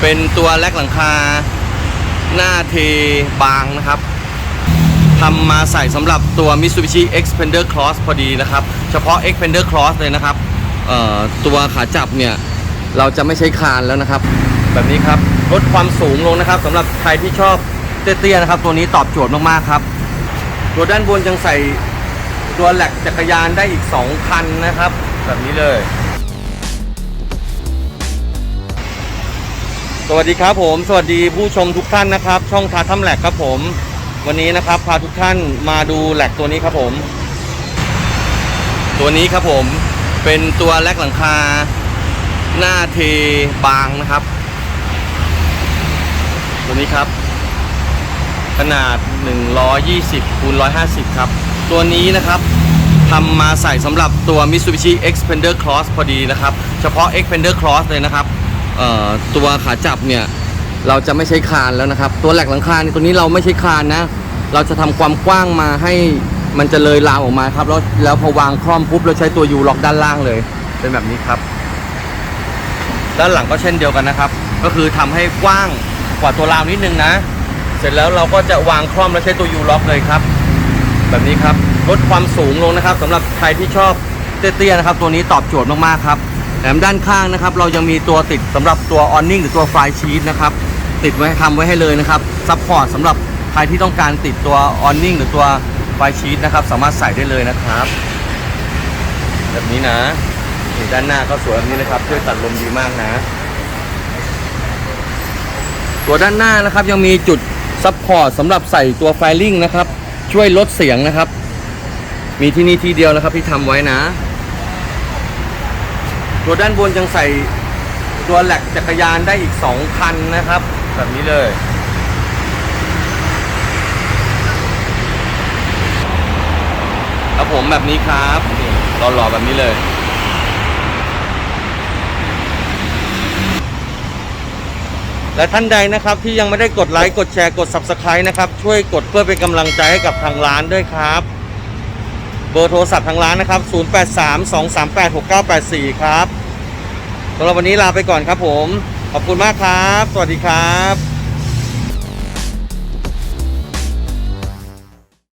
เป็นตัวแลกหลังคา หน้าเทบางนะครับทำมาใส่สำหรับตัว Mitsubishi Xpander Cross พอดีนะครับ เฉพาะ Xpander Cross เลยนะครับตัวขาจับเนี่ย เราจะไม่ใช้คานแล้วนะครับ แบบนี้ครับลดความสูงลงนะครับสำหรับใครที่ชอบเตี้ยๆนะครับ ตัวนี้ตอบโจทย์มากๆครับ ตัวด้านบนยังใส่ตัวแหลกจักรยานได้อีก 2 คันนะครับ แบบนี้เลย สวัสดีครับผม สวัสดีผู้ชมทุกท่านนะครับ ช่องทาถ้ำแหลกครับผม วันนี้นะครับพาทุกท่านมาดูแหลกตัวนี้ครับผม ตัวนี้ครับผมเป็นตัวแลกหลังคา หน้าเทบางนะครับ ตัวนี้ครับ ขนาด 120คูณ150 ครับ ตัวนี้นะครับทำมาใส่สำหรับตัว Mitsubishi Xpander Cross พอดีนะครับ เฉพาะ Xpander Cross เลยนะครับ ตัวขาจับเนี่ยเราจะไม่ใช้คานแล้วนะครับ ตัวแหลกหลังคานตัวนี้เราไม่ใช้คานนะ เราจะทำความกว้างมาให้มันจะเลยราวออกมาครับ แล้วแล้วพอวางคล่อมปุ๊บเราใช้ตัวยูล็อกด้านล่างเลย เป็นแบบนี้ครับด้านหลังก็เช่นเดียวกันนะครับ ก็คือทำให้กว้างกว่าตัวราวนิดนึงนะ เสร็จแล้วเราก็จะวางคล่อมแล้วใช้ตัวยูล็อกเลยครับ แบบนี้ครับลดความสูงลงนะครับสำหรับใครที่ชอบเตี้ยๆนะครับ ตัวนี้ตอบโจทย์มากๆครับ แถมด้านข้างนะครับ เรายังมีตัวติดสำหรับตัวออนนิ่งหรือตัวไฟชีตนะครับ ติดไว้ทำไว้ให้เลยนะครับซัพพอร์ตสำหรับใครที่ต้องการติดตัวออนนิ่งหรือตัวไฟชีตนะครับ สามารถใส่ได้เลยนะครับ แบบนี้นะด้านหน้าก็สวยแบบนี้นะครับช่วยตัดลมดีมากนะ ตัวด้านหน้านะครับยังมีจุดซับพอร์ตสำหรับใส่ตัวไฟลิ่งนะครับ ช่วยลดเสียงนะครับ มีที่นี่ที่เดียวนะครับที่ทำไว้นะ ตัวด้านบนยังใส่ตัวแหลกจักรยานได้อีก 2 คันนะครับ แบบนี้เลย ครับผมแบบนี้ครับนี่หล่อๆแบบนี้เลยและท่านใดนะครับที่ยังไม่ได้กดไลค์กดแชร์กด Subscribe นะครับ ช่วยกดเพื่อเป็นกำลังใจให้กับทางร้านด้วยครับ เบอร์โทรศัพท์ทางร้านนะครับ 0832386984 ครับสำหรับวันนี้ลาไปก่อนครับผม ขอบคุณมากครับ สวัสดีครับ